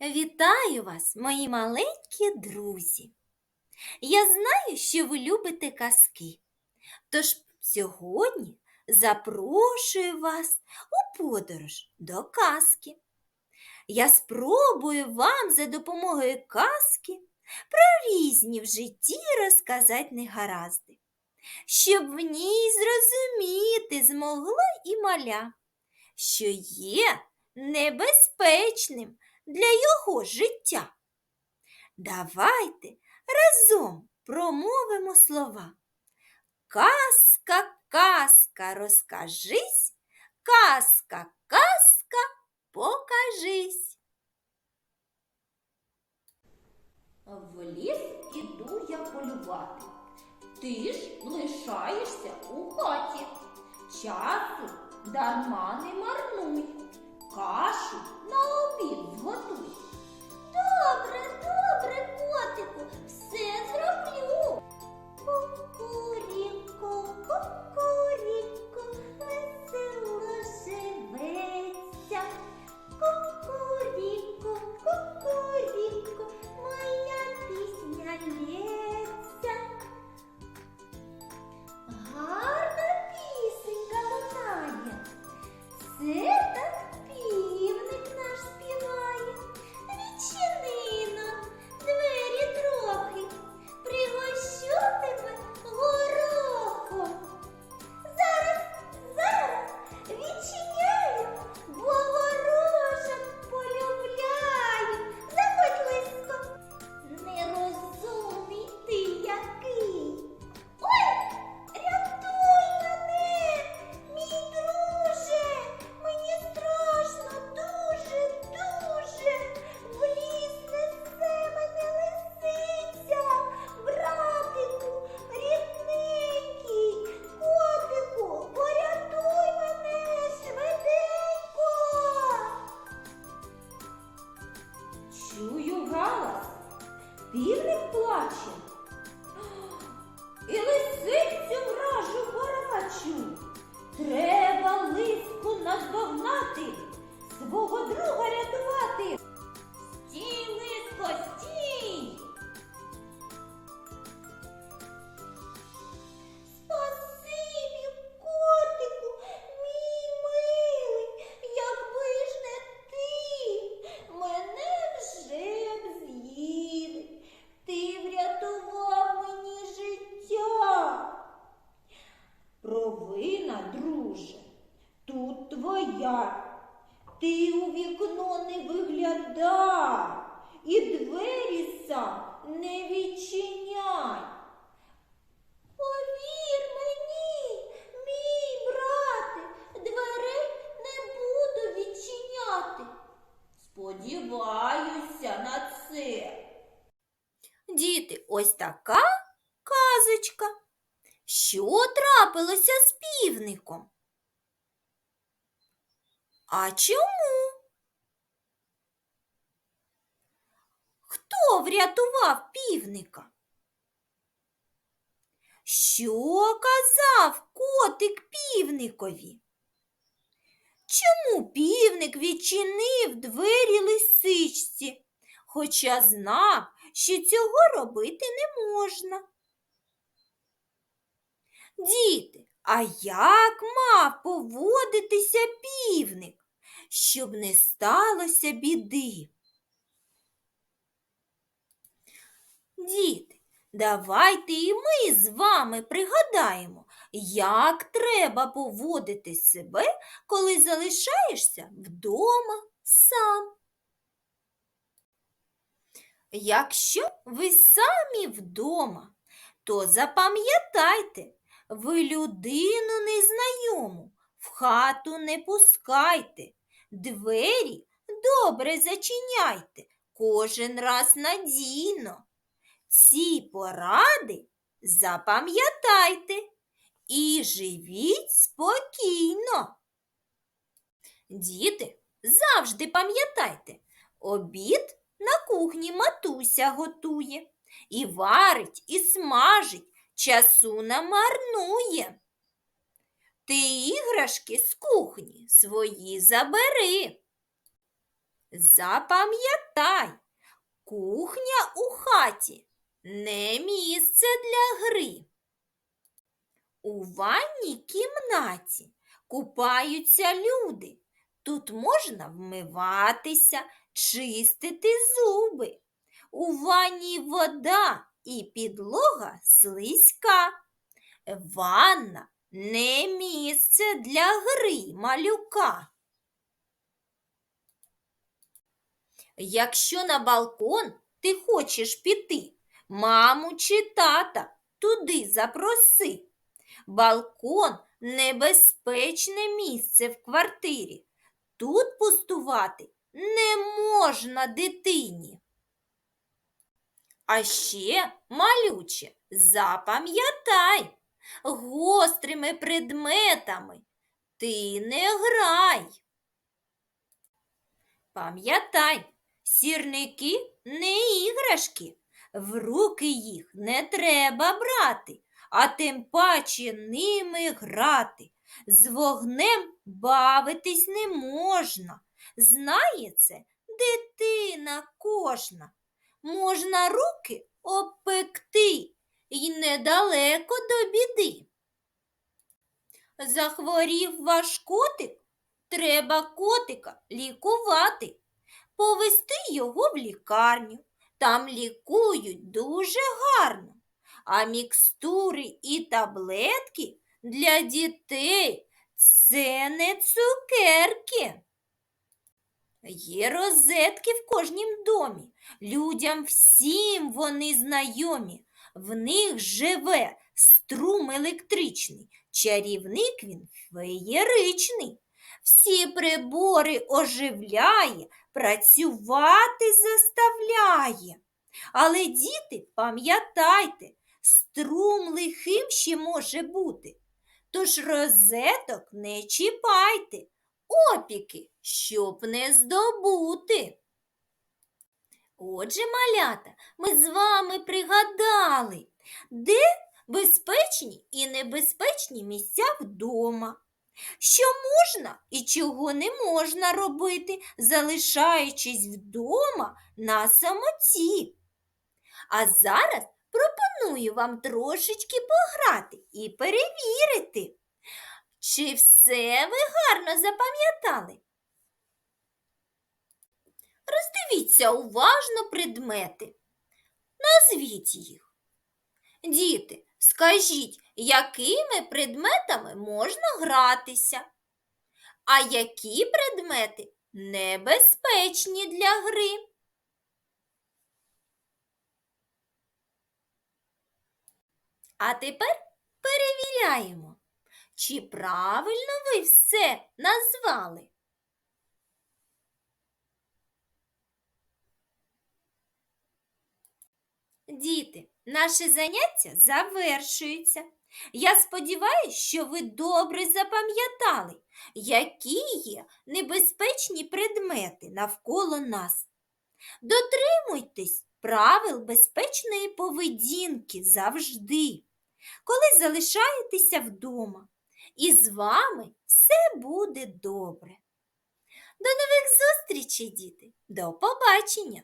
Вітаю вас, мої маленькі друзі. Я знаю, що ви любите казки. Тож сьогодні запрошую вас у подорож до казки. Я спробую вам за допомогою казки про різні в житті розказати негаразди, щоб в ній зрозуміти змогло і маля, що є небезпечним для його життя. Давайте разом промовимо слова. Казка, казка, розкажись, казка, казка, покажись. В ліс іду я полювати. Ти ж лишаєшся у хаті. Часу дарма не марнуй. Кашу на обід Добре, добре, виглядай і двері сам не відчиняй. Повір мені, мій брате, дверей не буду відчиняти. Сподіваюся на це. Діти, ось така казочка. Що трапилося з півником? А чому? Хто врятував півника? Що казав котик півникові? Чому півник відчинив двері лисичці, хоча знав, що цього робити не можна? Діти, а як мав поводитися півник, щоб не сталося біди? Діти, давайте і ми з вами пригадаємо, як треба поводити себе, коли залишаєшся вдома сам. Якщо ви самі вдома, то запам'ятайте, ви людину незнайому в хату не пускайте, двері добре зачиняйте, кожен раз надійно. Ці поради запам'ятайте і живіть спокійно. Діти, завжди пам'ятайте, обід на кухні матуся готує, і варить, і смажить, часу не марнує. Ти іграшки з кухні свої забери. Запам'ятай, кухня у хаті не місце для гри. У ванній кімнаті купаються люди. Тут можна вмиватися, чистити зуби. У ванні вода і підлога слизька. Ванна не місце для гри малюка. Якщо на балкон ти хочеш піти, маму чи тата туди запроси. Балкон небезпечне місце в квартирі. Тут пустувати не можна дитині. А ще, малюче, запам'ятай, гострими предметами ти не грай. Пам'ятай, сірники не іграшки, в руки їх не треба брати, а тим паче ними грати. З вогнем бавитись не можна. Знає це дитина кожна. Можна руки обпекти й недалеко до біди. Захворів ваш котик, треба котика лікувати, повести його в лікарню. Там лікують дуже гарно, а мікстури і таблетки для дітей це не цукерки. Є розетки в кожнім домі. Людям всім вони знайомі. В них живе струм електричний, чарівник він феєричний. Всі прибори оживляє, працювати заставляє. Але, діти, пам'ятайте, струм лихим ще може бути. Тож розеток не чіпайте, опіки, щоб не здобути. Отже, малята, ми з вами пригадали, де безпечні і небезпечні місця вдома, що можна і чого не можна робити, залишаючись вдома на самоті. А зараз пропоную вам трошечки пограти і перевірити, чи все ви гарно запам'ятали. Роздивіться уважно предмети. Назвіть їх. Діти, скажіть, якими предметами можна гратися? А які предмети небезпечні для гри? А тепер перевіряємо, чи правильно ви все назвали. Діти, наше заняття завершується. Я сподіваюся, що ви добре запам'ятали, які є небезпечні предмети навколо нас. Дотримуйтесь правил безпечної поведінки завжди, коли залишаєтеся вдома. І з вами все буде добре. До нових зустрічей, діти! До побачення!